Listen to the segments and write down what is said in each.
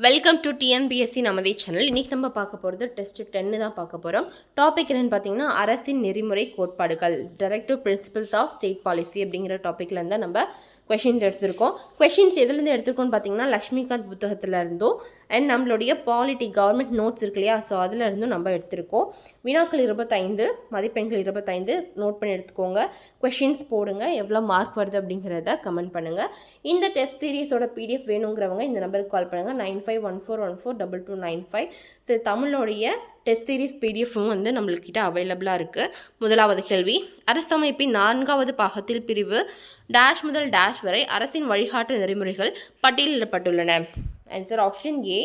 Welcome to TNPSC நமதே channel இன்றைக்கி நம்ம பார்க்க போகிறது டெஸ்ட் டென்னு தான் பார்க்க போகிறோம் டாபிக் என்னென்னு பார்த்தீங்கன்னா அரசின் நெறிமுறை கோட்பாடுகள். Directive principles of state policy அப்படிங்கிற டாப்பிக்லேருந்து நம்ம கொஷின்ஸ் எடுத்திருக்கோம். கொஷின்ஸ் எதுலேருந்து எடுத்திருக்கோம்னு பார்த்தீங்கன்னா லக்ஷ்மிகாந்த் புத்தகத்தில் இருந்தும் அண்ட் நம்மளுடைய பாலிட்டி கவர்மெண்ட் நோட்ஸ் இருக்கு இல்லையா? ஸோ அதில் இருந்தும் நம்ம எடுத்திருக்கோம். வினாக்கள் இருபத்தைந்து மதிப்பெண்கள் இருபத்தைந்து நோட் பண்ணி எடுத்துக்கோங்க. கொஷின்ஸ் போடுங்க எவ்வளோ மார்க் வருது அப்படிங்கிறத கமெண்ட் பண்ணுங்கள் இந்த டெஸ்ட் சீரீஸோட பிடிஎஃப் வேணுங்கிறவங்க இந்த நம்பருக்கு கால் பண்ணுங்கள் nine five one four one four double two nine five. So தமிழோடைய test series பிடிஎஃப்பும் வந்து நம்மள்கிட்ட அவைலபிளாக இருக்குது முதலாவது கேள்வி அரசமைப்பின் நான்காவது பாகத்தில் பிரிவு டேஷ் முதல் டேஷ் வரை அரசின் வழிகாட்டு நெறிமுறைகள் பட்டியலிடப்பட்டுள்ளன. ஆன்சர் ஆப்ஷன் ஏ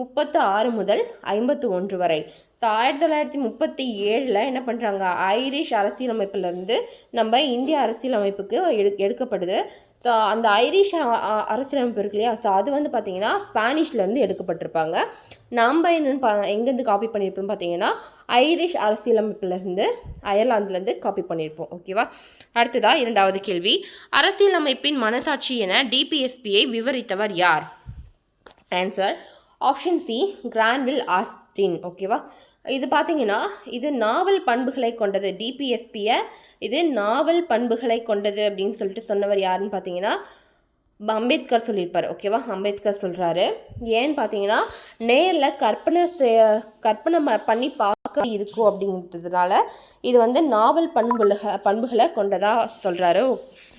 முப்பத்து ஆறு முதல் ஐம்பத்து ஒன்று வரை. ஸோ ஆயிரத்தி தொள்ளாயிரத்தி முப்பத்தி ஏழில் என்ன பண்ணுறாங்க ஐரிஷ் அரசியலமைப்புலேருந்து நம்ம இந்திய அரசியலமைப்புக்கு எடு எடுக்கப்படுது. ஸோ அந்த ஐரிஷ் அரசியலமைப்பு இருக்கு இல்லையா? ஸோ அது வந்து பார்த்திங்கன்னா ஸ்பானிஷ்லேருந்து எடுக்கப்பட்டிருப்பாங்க. நம்ம என்னென்னு பா எங்கேருந்து காப்பி பண்ணியிருப்போம் பார்த்தீங்கன்னா ஐரிஷ் அரசியலமைப்புலேருந்து அயர்லாந்துலேருந்து காப்பி பண்ணியிருப்போம் ஓகேவா அடுத்ததா இரண்டாவது கேள்வி. அரசியலமைப்பின் மனசாட்சி என டிபிஎஸ்பியை விவரித்தவர் யார்? Answer option C Granville Austin ஓகேவா இது பார்த்தீங்கன்னா இது நாவல் பண்புகளை கொண்டது டிபிஎஸ்பியை இது நாவல் பண்புகளை கொண்டது அப்படின்னு சொல்லிட்டு சொன்னவர் யாருன்னு பார்த்தீங்கன்னா அம்பேத்கர் சொல்லியிருப்பார். ஓகேவா அம்பேத்கர் சொல்கிறாரு ஏன்னு பார்த்தீங்கன்னா நேரில் கற்பனை கற்பனை ம- பண்ணி பார்க்க இருக்கும் அப்படிங்கிறதுனால இது வந்து நாவல் பண்புலக பண்புகளை கொண்டதாக சொல்கிறாரு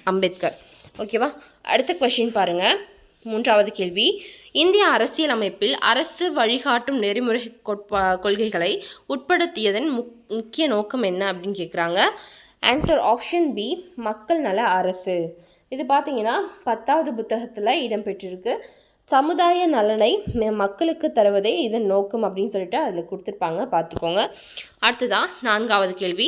அம்பேத்கர். ஓகேவா அடுத்த கொஷின் பாருங்கள் மூன்றாவது கேள்வி. இந்திய அரசியலமைப்பில் அரசு வழிகாட்டும் நெறிமுறை கோட்பா கொள்கைகளை உட்படுத்தியதன் முக் முக்கிய நோக்கம் என்ன அப்படின்னு கேட்குறாங்க ஆன்சர் ஆப்ஷன் பி மக்கள் நல அரசு. இது பார்த்தீங்கன்னா பத்தாவது புத்தகத்தில் இடம்பெற்றிருக்கு. சமுதாய நலனை மக்களுக்கு தருவதே இதன் நோக்கம் அப்படின்னு சொல்லிட்டு அதில் கொடுத்துருப்பாங்க. பார்த்துக்கோங்க அடுத்ததான் நான்காவது கேள்வி.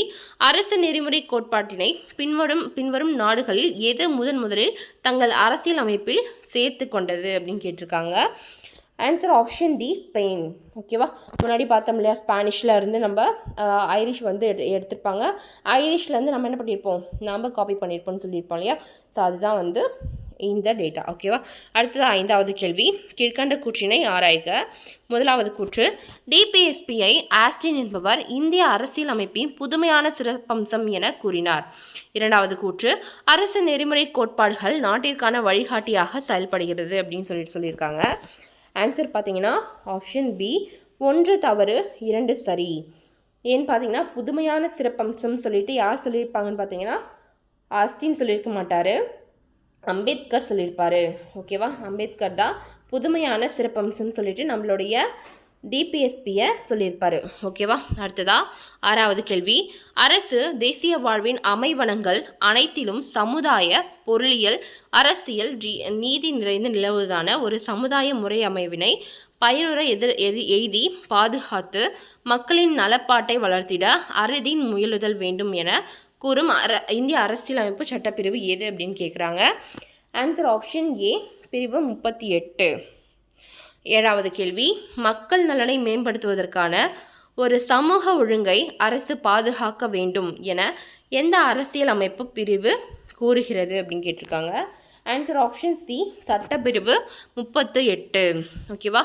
அரசு நெறிமுறை கோட்பாட்டினை பின்வரும் பின்வரும் நாடுகளில் எது முதன் முதலில் தங்கள் அரசியல் அமைப்பில் சேர்த்து கொண்டது அப்படின்னு கேட்டிருக்காங்க. ஆன்சர் ஆப்ஷன் டி ஸ்பெயின் ஓகேவா முன்னாடி பார்த்தோம் இல்லையா ஸ்பானிஷில் இருந்து நம்ம ஐரிஷ் வந்து எடு எடுத்திருப்பாங்க. ஐரிஷ்லேருந்து நம்ம என்ன பண்ணியிருப்போம் நாம் காப்பி பண்ணியிருப்போம்னு சொல்லியிருப்போம் இல்லையா? ஸோ அதுதான் வந்து இந்த டேட்டா ஓகேவா அடுத்தது ஐந்தாவது கேள்வி. கீழ்கண்ட கூற்றினை ஆராய்க. முதலாவது கூற்று. டிபிஎஸ்பியை ஆஸ்டின் என்பவர் இந்திய அரசியலமைப்பின் புதுமையான சிறப்பம்சம் என கூறினார். இரண்டாவது கூற்று. அரசு நெறிமுறை கோட்பாடுகள் நாட்டிற்கான வழிகாட்டியாக செயல்படுகிறது அப்படின்னு சொல்லிட்டு சொல்லியிருக்காங்க. ஆன்சர் பார்த்தீங்கன்னா ஆப்ஷன் பி ஒன்று தவறு இரண்டு சரி. ஏன்னு பார்த்தீங்கன்னா புதுமையான சிறப்பம்சம்னு சொல்லிட்டு யார் சொல்லியிருப்பாங்கன்னு பார்த்தீங்கன்னா ஆஸ்டின் சொல்லியிருக்க மாட்டார். அம்பேத்கர் சொல்லியிருப்பார். ஓகேவா அம்பேத்கர் தான் புதுமையான சிறப்பம்சம்னு சொல்லிட்டு நம்மளுடைய டிபிஎஸ்பியை சொல்லியிருப்பாரு. ஓகேவா அடுத்ததா ஆறாவது கேள்வி. அரசு தேசிய வாழ்வின் அமைவனங்கள் அனைத்திலும் சமுதாய பொருளியல் அரசியல் நீதி நிறைந்து நிலவுவதான ஒரு சமுதாய முறை அமைவினை பயனுற எதிர் எதி எய்தி பாதுகாத்து மக்களின் நலப்பாட்டை வளர்த்திட அறுதியின் முயலுதல் வேண்டும் என கூறும் அர இந்திய அரசியலமைப்பு சட்டப்பிரிவு எது அப்படின்னு கேட்குறாங்க ஆன்சர் ஆப்ஷன் ஏ பிரிவு முப்பத்தி எட்டு. ஏழாவது கேள்வி. மக்கள் நலனை மேம்படுத்துவதற்கான ஒரு சமூக ஒழுங்கை அரசு பாதுகாக்க வேண்டும் என எந்த அரசியல் அமைப்பு பிரிவு கூறுகிறது அப்படின்னு கேட்டிருக்காங்க. ஆன்சர் ஆப்ஷன் சி சட்டப்பிரிவு முப்பத்து எட்டு. ஓகேவா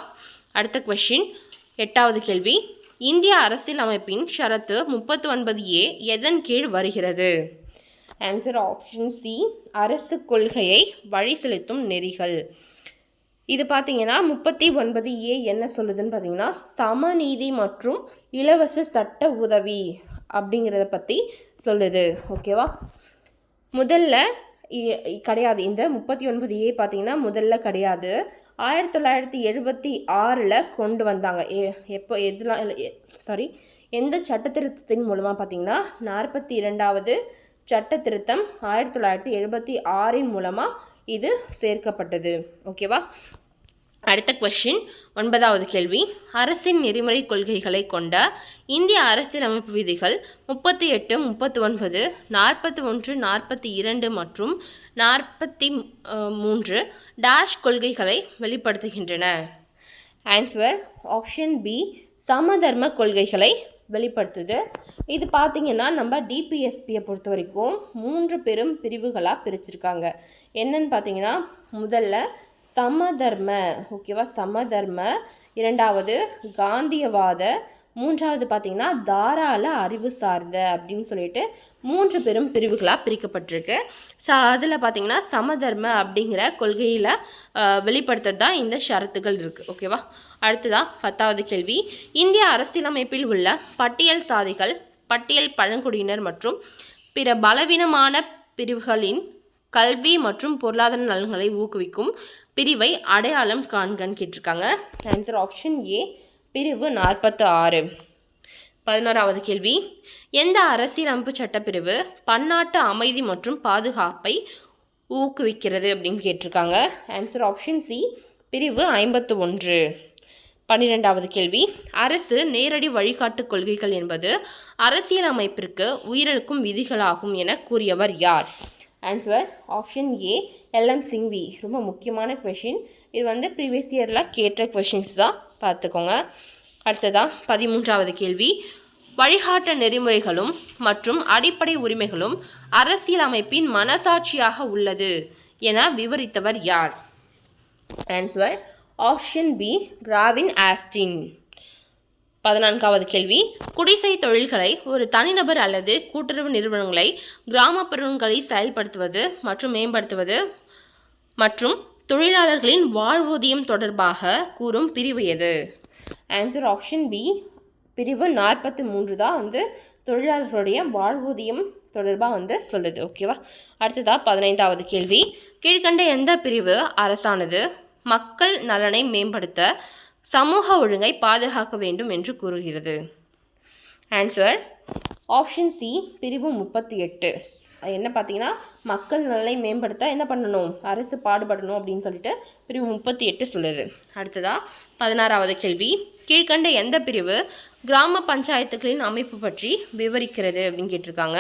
அடுத்த கொஷின் எட்டாவது கேள்வி. இந்திய அரசியல் அமைப்பின் ஷரத்து முப்பத்து ஒன்பது ஏ எதன் கீழ் வருகிறது? ஆன்சர் ஆப்ஷன் சி அரசு கொள்கையை வழி செலுத்தும் நெறிகள். இது பார்த்தீங்கன்னா முப்பத்தி ஒன்பது ஏ என்ன சொல்லுதுன்னு பார்த்தீங்கன்னா சமநீதி மற்றும் இலவச சட்ட உதவி அப்படிங்கிறத பற்றி சொல்லுது. ஓகேவா முதல்ல இ- கிடையாது. இந்த முப்பத்தி ஒன்பது ஏ பார்த்தீங்கன்னா முதல்ல கிடையாது. ஆயிரத்தி தொள்ளாயிரத்தி எழுபத்தி ஆறில் கொண்டு வந்தாங்க. ஏ எப்போ எதுலாம் சாரி எந்த சட்ட திருத்தத்தின் மூலமாக பார்த்தீங்கன்னா நாற்பத்தி இரண்டாவது சட்ட திருத்தம் ஆயிரத்தி தொள்ளாயிரத்தி எழுபத்தி ஆறின் மூலமாக இது சேர்க்கப்பட்டது. ஓகேவா அடுத்த கொஷின் ஒன்பதாவது கேள்வி. அரசின் நெறிமுறை கொள்கைகளை கொண்ட இந்திய அரசியலமைப்பு விதிகள் முப்பத்தி எட்டு முப்பத்தி ஒன்பது நாற்பத்தி ஒன்று நாற்பத்தி இரண்டு மற்றும் நாற்பத்தி மூன்று டேஷ் கொள்கைகளை வெளிப்படுத்துகின்றன. ஆன்சர் ஆப்ஷன் பி சமதர்ம கொள்கைகளை வெளிப்படுத்துது. இது பார்த்திங்கன்னா நம்ம டிபிஎஸ்பியை பொறுத்த வரைக்கும் மூன்று பெரும் பிரிவுகளாக பிரிச்சிருக்காங்க. என்னன்னு பார்த்தீங்கன்னா முதல்ல சமதர்ம ஓகேவா? சமதர்ம. இரண்டாவது காந்தியவாத. மூன்றாவது பார்த்திங்கன்னா தாராள அறிவு சார்ந்த அப்படின்னு சொல்லிட்டு மூன்று பெரும் பிரிவுகளாக பிரிக்கப்பட்டிருக்கு. ஸோ அதில் பார்த்திங்கன்னா சமதர்ம அப்படிங்கிற கொள்கையில் வெளிப்படுத்துறது தான் இந்த ஷரத்துகள் இருக்குது ஓகேவா? அடுத்ததா பத்தாவது கேள்வி. இந்திய அரசியலமைப்பில் உள்ள பட்டியல் சாதிகள் பட்டியல் பழங்குடியினர் மற்றும் பிற பலவீனமான பிரிவுகளின் கல்வி மற்றும் பொருளாதார நலன்களை ஊக்குவிக்கும் பிரிவை அடையாளம் காண்கன்னு கேட்டிருக்காங்க. ஆன்சர் ஆப்ஷன் ஏ பிரிவு நாற்பத்து ஆறு பதினோராவது கேள்வி. எந்த அரசியலமைப்பு சட்டப்பிரிவு பன்னாட்டு அமைதி மற்றும் பாதுகாப்பை ஊக்குவிக்கிறது அப்படின்னு கேட்டிருக்காங்க. ஆன்சர் ஆப்ஷன் சி பிரிவு ஐம்பத்து ஒன்று பன்னிரெண்டாவது கேள்வி. அரசு நேரடி வழிகாட்டு கொள்கைகள் என்பது அரசியலமைப்பிற்கு உயிரிழக்கும் விதிகளாகும் என கூறியவர் யார்? Answer option A LM Singhvi ரொம்ப முக்கியமான கொஷின் இது வந்து ப்ரீவியஸ் இயரில் கேட்ட கொஷின்ஸ் தான். பார்த்துக்கோங்க. அடுத்ததாக பதிமூன்றாவது கேள்வி. வழிகாட்ட நெறிமுறைகளும் மற்றும் அடிப்படை உரிமைகளும் அரசியலமைப்பின் மனசாட்சியாக உள்ளது என விவரித்தவர் யார்? ஆன்சர் ஆப்ஷன் பி ராவின் ஆஸ்டின் பதினான்காவது கேள்வி. குடிசை தொழில்களை ஒரு தனிநபர் அல்லது கூட்டுறவு நிறுவனங்களை கிராமப்புறங்களை செயல்படுத்துவது மற்றும் மேம்படுத்துவது மற்றும் தொழிலாளர்களின் வாழ்வூதியம் தொடர்பாக கூறும் பிரிவு எது? ஆன்சர் ஆப்ஷன் பி பிரிவு நாற்பத்தி மூன்று தான் வந்து தொழிலாளர்களுடைய வாழ்வூதியம் தொடர்பாக வந்து சொல்லுது. ஓகேவா அடுத்ததாக பதினைந்தாவது கேள்வி. கீழ்கண்ட எந்த பிரிவு அரசானது? மக்கள் நலனை மேம்படுத்த சமூக ஒழுங்கை பாதுகாக்க வேண்டும் என்று கூறுகிறது. ஆன்சர் ஆப்ஷன் சி பிரிவு முப்பத்தி எட்டு. என்ன பார்த்தீங்கன்னா மக்கள் நலனை மேம்படுத்த என்ன பண்ணணும்? அரசு பாடுபடணும் அப்படின்னு சொல்லிட்டு பிரிவு முப்பத்தி எட்டு சொல்லுது. அடுத்ததா பதினாறாவது கேள்வி. கீழ்கண்ட எந்த பிரிவு கிராம பஞ்சாயத்துகளின் அமைப்பு பற்றி விவரிக்கிறது அப்படின்னு கேட்டிருக்காங்க.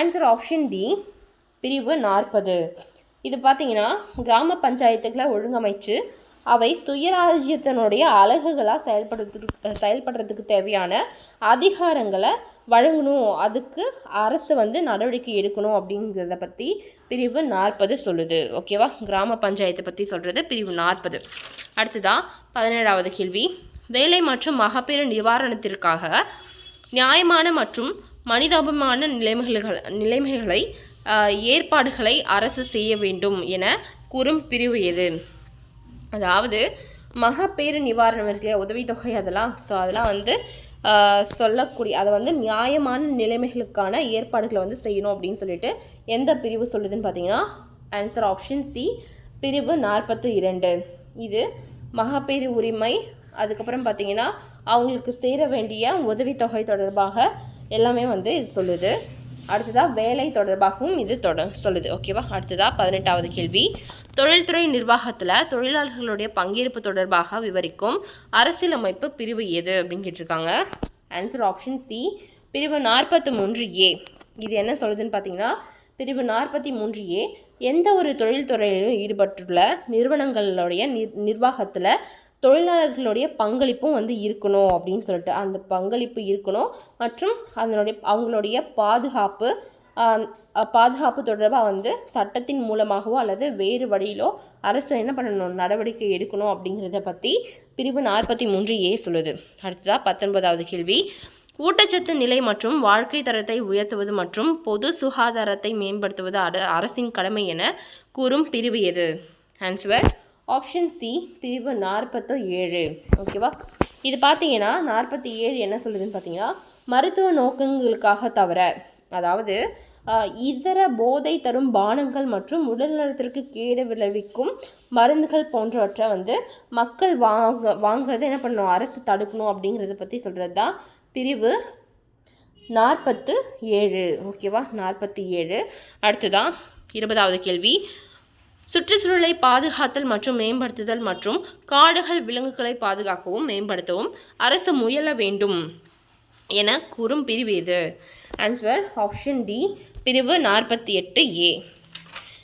ஆன்சர் ஆப்ஷன் டி பிரிவு நாற்பது. இது பார்த்தீங்கன்னா கிராம பஞ்சாயத்துக்களை ஒழுங்கமைச்சு அவை சுயராஜ்யத்தினுடைய அழகுகளாக செயல்படுறதுக்கு செயல்படுறதுக்கு தேவையான அதிகாரங்களை வழங்கணும். அதுக்கு அரசு வந்து நடவடிக்கை எடுக்கணும் அப்படிங்கிறத பற்றி பிரிவு நாற்பது சொல்லுது. ஓகேவா கிராம பஞ்சாயத்தை பற்றி சொல்கிறது பிரிவு நாற்பது. அடுத்ததாக பதினேழாவது கேள்வி. வேலை மற்றும் மகப்பேறு நிவாரணத்திற்காக நியாயமான மற்றும் மனிதாபிமான நிலைமைகள் நிலைமைகளை ஏற்பாடுகளை அரசு செய்ய வேண்டும் என கூறும் பிரிவு எது? அதாவது மகப்பேறு நிவாரணம் இருக்கு உதவித்தொகை அதெல்லாம். ஸோ அதெல்லாம் வந்து சொல்லக்கூடிய அதை வந்து நியாயமான நிலைமைகளுக்கான ஏற்பாடுகளை வந்து செய்யணும் அப்படின்னு சொல்லிட்டு எந்த பிரிவு சொல்லுதுன்னு பார்த்தீங்கன்னா ஆன்சர் ஆப்ஷன் சி பிரிவு நாற்பத்து இரண்டு. இது மகப்பேறு உரிமை அதுக்கப்புறம் பார்த்தீங்கன்னா அவங்களுக்கு சேர வேண்டிய உதவித்தொகை தொடர்பாக எல்லாமே வந்து இது சொல்லுது. அடுத்ததாக வேலை தொடர்பாகவும் இது தொட சொல்லுது. ஓகேவா அடுத்ததாக பதினெட்டாவது கேள்வி. தொழில்துறை நிர்வாகத்தில் தொழிலாளர்களுடைய பங்கேற்பு தொடர்பாக விவரிக்கும் அரசியலமைப்பு பிரிவு எது அப்படின்னு கேட்டிருக்காங்க. ஆன்சர் ஆப்ஷன் சி பிரிவு நாற்பத்தி மூன்று ஏ இது என்ன சொல்லுதுன்னு பார்த்தீங்கன்னா பிரிவு நாற்பத்தி மூன்று ஏ எந்த ஒரு தொழில்துறையிலும் ஈடுபட்டுள்ள நிறுவனங்களுடைய நிர் நிர்வாகத்தில் தொழிலாளர்களுடைய பங்களிப்பும் வந்து இருக்கணும் அப்படின்னு சொல்லிட்டு அந்த பங்களிப்பு இருக்கணும். மற்றும் அதனுடைய அவங்களுடைய பாதுகாப்பு பாதுகாப்பு தொடர்பாக வந்து சட்டத்தின் மூலமாகவோ அல்லது வேறு வழியிலோ அரசு என்ன பண்ணணும் நடவடிக்கை எடுக்கணும் அப்படிங்கிறத பற்றி பிரிவு நாற்பத்தி மூன்று ஏ சொல்லுது. அடுத்ததாக பத்தொன்பதாவது கேள்வி. ஊட்டச்சத்து நிலை மற்றும் வாழ்க்கை தரத்தை உயர்த்துவது மற்றும் பொது சுகாதாரத்தை மேம்படுத்துவது அட- அரசின் கடமை என கூறும் பிரிவு எது? ஆன்சுவர் ஆப்ஷன் சி பிரிவு நாற்பத்து ஏழு ஓகேவா இது பார்த்தீங்கன்னா நாற்பத்தி ஏழு என்ன சொல்லுதுன்னு பார்த்தீங்கன்னா மருத்துவ நோக்கங்களுக்காக தவிர அதாவது இதர போதை தரும் பானங்கள் மற்றும் உடல்நலத்திற்கு கேடு விளைவிக்கும் மருந்துகள் போன்றவற்றை வந்து மக்கள் வாங்க வாங்குறதை என்ன பண்ணணும்? அரசு தடுக்கணும் அப்படிங்கிறத பற்றி சொல்கிறது தான் பிரிவு நாற்பத்து ஏழு ஓகேவா நாற்பத்தி ஏழு அடுத்ததான் இருபதாவது கேள்வி. சுற்றுச்சூழலை பாதுகாத்தல் மற்றும் மேம்படுத்துதல் மற்றும் காடுகள் விலங்குகளை பாதுகாக்கவும் மேம்படுத்தவும் அரசு முயல வேண்டும் என கூறும் பிரிவு எது ஆன்சர் ஆப்ஷன் டி பிரிவு நாற்பத்தி எட்டு ஏ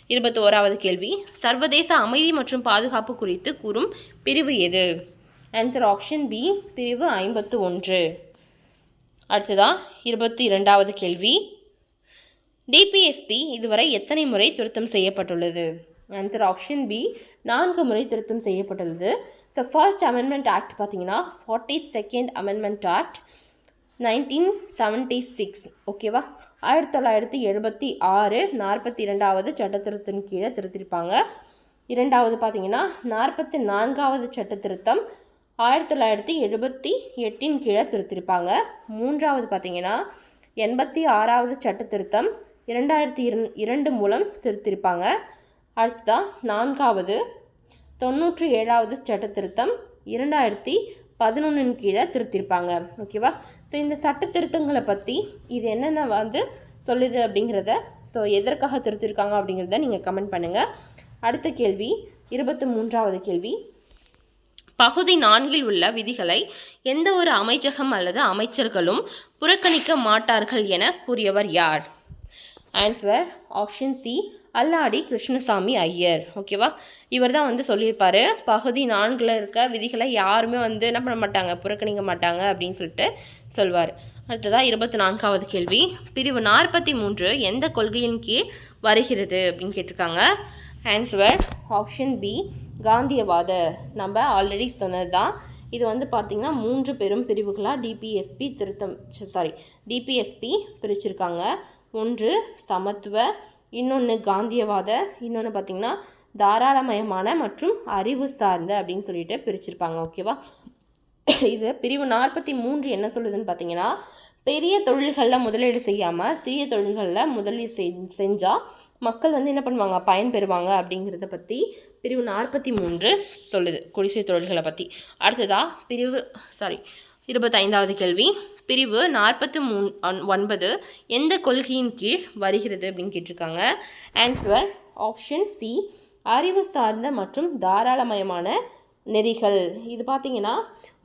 இருபத்தி ஓராவது கேள்வி. சர்வதேச அமைதி மற்றும் பாதுகாப்பு குறித்து கூறும் பிரிவு எது? ஆன்சர் ஆப்ஷன் பி பிரிவு ஐம்பத்து ஒன்று. அடுத்ததா இருபத்தி இரண்டாவது கேள்வி. டிபிஎஸ்பி இதுவரை எத்தனை முறை திருத்தம் செய்யப்பட்டுள்ளது? ஆன்சர் ஆப்ஷன் பி நான்கு முறை திருத்தம் செய்யப்பட்டுள்ளது. ஸோ ஃபர்ஸ்ட் அமெண்ட்மெண்ட் ஆக்ட் பார்த்தீங்கன்னா forty second amendment act nineteen seventy six ஓகேவா ஆயிரத்தி தொள்ளாயிரத்தி எழுபத்தி ஆறு நாற்பத்தி இரண்டாவது சட்டத்திருத்தின் கீழே திருத்திருப்பாங்க. இரண்டாவது பார்த்தீங்கன்னா நாற்பத்தி நான்காவது சட்ட திருத்தம் ஆயிரத்தி தொள்ளாயிரத்தி எழுபத்தி எட்டின் கீழே திருத்திருப்பாங்க. மூன்றாவது பார்த்தீங்கன்னா எண்பத்தி ஆறாவது சட்ட திருத்தம் இரண்டாயிரத்தி இரண்டு மூலம் திருத்திருப்பாங்க. அடுத்ததாக நான்காவது தொண்ணூற்றி ஏழாவது சட்ட திருத்தம் இரண்டாயிரத்தி பதினொன்றின் கீழே திருத்திருப்பாங்க. ஓகேவா ஸோ இந்த சட்ட திருத்தங்களை பற்றி இது என்னென்ன வந்து சொல்லுது அப்படிங்கிறத ஸோ எதற்காக திருத்திருக்காங்க அப்படிங்கிறத நீங்கள் கமெண்ட் பண்ணுங்கள் அடுத்த கேள்வி இருபத்தி மூன்றாவது கேள்வி. பகுதி நான்கில் உள்ள விதிகளை எந்த ஒரு அமைச்சகம் அல்லது அமைச்சர்களும் புறக்கணிக்க மாட்டார்கள் என கூறியவர் யார்? Answer option C Alladi Krishnaswamy Iyer. ஓகேவா இவர் தான் வந்து சொல்லியிருப்பார். பகுதி நான்கில் இருக்க விதிகளை யாருமே வந்து என்ன பண்ண மாட்டாங்க? புறக்கணிக்க மாட்டாங்க அப்படின்னு சொல்லிட்டு சொல்வார். அடுத்ததாக இருபத்தி நான்காவது கேள்வி. பிரிவு நாற்பத்தி மூன்று எந்த கொள்கையின் கீழ் வருகிறது அப்படின்னு கேட்டிருக்காங்க. ஆன்சர் ஆப்ஷன் பி காந்தியவாத. நம்ம ஆல்ரெடி சொன்னது தான் இது வந்து பார்த்திங்கன்னா மூன்று பெரும் பிரிவுகளாக டிபிஎஸ்பி திருத்தம் சாரி டிபிஎஸ்பி பிரிச்சிருக்காங்க. ஒன்று சமத்துவ இன்னொன்று காந்தியவாத இன்னொன்று பார்த்திங்கன்னா தாராளமயமான மற்றும் அறிவு சார்ந்த அப்படின்னு சொல்லிட்டு பிரிச்சிருப்பாங்க ஓகேவா இது பிரிவு நாற்பத்தி மூன்று என்ன சொல்லுதுன்னு பார்த்தீங்கன்னா பெரிய தொழில்களில் முதலீடு செய்யாமல் சிறிய தொழில்களில் முதலீடு செய் செஞ்சால் மக்கள் வந்து என்ன பண்ணுவாங்க? பயன் பெறுவாங்க அப்படிங்கிறத பற்றி பிரிவு நாற்பத்தி மூன்று சொல்லுது குடிசை தொழில்களை பற்றி அடுத்ததாக பிரிவு சாரி இருபத்தைந்தாவது கேள்வி. பிரிவு நாற்பத்தி மூணு ஒன்பது எந்த கொள்கையின் கீழ் வருகிறது அப்படின்னு கேட்டிருக்காங்க. ஆன்சர் ஆப்ஷன் சி அறிவு சார்ந்த மற்றும் தாராளமயமான நெறிகள். இது பார்த்தீங்கன்னா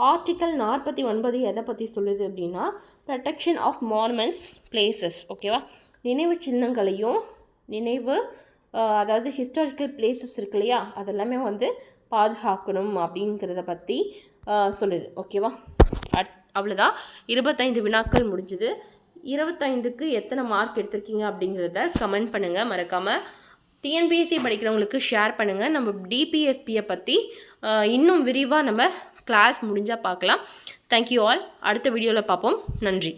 ஆர்டிக்கல் நாற்பத்தி ஒன்பது எதை பற்றி சொல்லுது அப்படின்னா ப்ரொடெக்ஷன் ஆஃப் மானுமெண்ட்ஸ் பிளேசஸ் ஓகேவா நினைவு சின்னங்களையும் நினைவு அதாவது ஹிஸ்டாரிக்கல் பிளேசஸ் இருக்கு இல்லையா? அதெல்லாமே வந்து பாதுகாக்கணும் அப்படிங்கிறத பற்றி சொல்லுது ஓகேவா அவ்வளோதான் இருபத்தைந்து வினாக்கள் முடிஞ்சுது. இருபத்தைந்துக்கு எத்தனை மார்க் எடுத்திருக்கீங்க அப்படிங்கிறத கமெண்ட் பண்ணுங்கள் மறக்காமல் டிஎன்பிஎஸ்சி படிக்கிறவங்களுக்கு ஷேர் பண்ணுங்கள் நம்ம டிபிஎஸ்பியை பற்றி இன்னும் விரிவாக நம்ம கிளாஸ் முடிஞ்சால் பார்க்கலாம். தேங்க்யூ ஆல் அடுத்த வீடியோவில் பார்ப்போம். நன்றி.